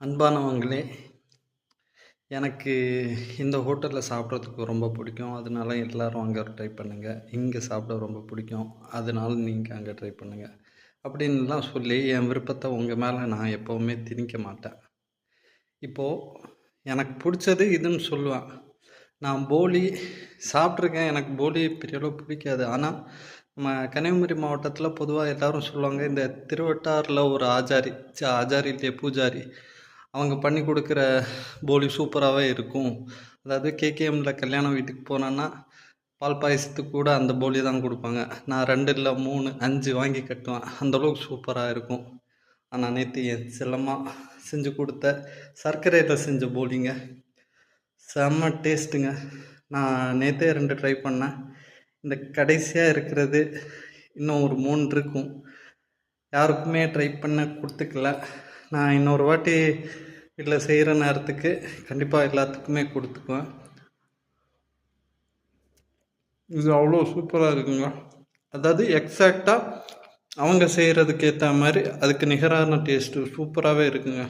அன்பானவங்களே எனக்கு இந்த ஹோட்டலில் சாப்பிட்றதுக்கு ரொம்ப பிடிக்கும். அதனால எல்லோரும் அங்கே ட்ரை பண்ணுங்கள் இங்கே சாப்பிட ரொம்ப பிடிக்கும். அதனால நீங்கள் அங்கே ட்ரை பண்ணுங்கள் அப்படின்லாம் சொல்லி என் விருப்பத்தை உங்கள் மேலே நான் எப்போவுமே திணிக்க மாட்டேன். இப்போது எனக்கு பிடிச்சது இதுன்னு சொல்லுவேன். நான் போலி சாப்பிட்ருக்கேன் எனக்கு போலி பெரிய அளவு பிடிக்காது. ஆனால் நம்ம கன்னியாகுமரி மாவட்டத்தில் பொதுவாக எல்லோரும் சொல்லுவாங்க இந்த திருவட்டாரில் ஒரு ஆச்சாரி ஆஜாரி ஆச்சாரி இல்லையே பூஜாரி அவங்க பண்ணி கொடுக்குற போலி சூப்பராகவே இருக்கும். அதாவது கேகேஎம்மில் கல்யாண வீட்டுக்கு போனேன்னா பால் பாயசத்துக்கு கூட அந்த போலி தான் கொடுப்பாங்க. நான் ரெண்டு இல்லை மூணு அஞ்சு வாங்கி கட்டுவேன். அந்தளவுக்கு சூப்பராக இருக்கும். ஆனால் நேற்று என் செல்லமாக செஞ்சு கொடுத்த சர்க்கரையில் செஞ்ச போலிங்க. செம்ம டேஸ்ட்டுங்க. நான் நேற்றே ரெண்டு ட்ரை பண்ணேன். இந்த கடைசியாக இருக்கிறது இன்னும் ஒரு மூணு இருக்கும். யாருக்குமே ட்ரை பண்ண கொடுத்துக்கல. நான் இன்னொரு வாட்டி வீட்டில் செய்கிற நேரத்துக்கு கண்டிப்பாக எல்லாத்துக்குமே கொடுத்துக்குவேன். இது அவ்வளோ சூப்பராக இருக்குங்க. அதாவது எக்ஸாக்டாக அவங்க செய்கிறதுக்கு ஏற்ற மாதிரி அதுக்கு நிகரான டேஸ்ட்டு சூப்பராகவே இருக்குங்க.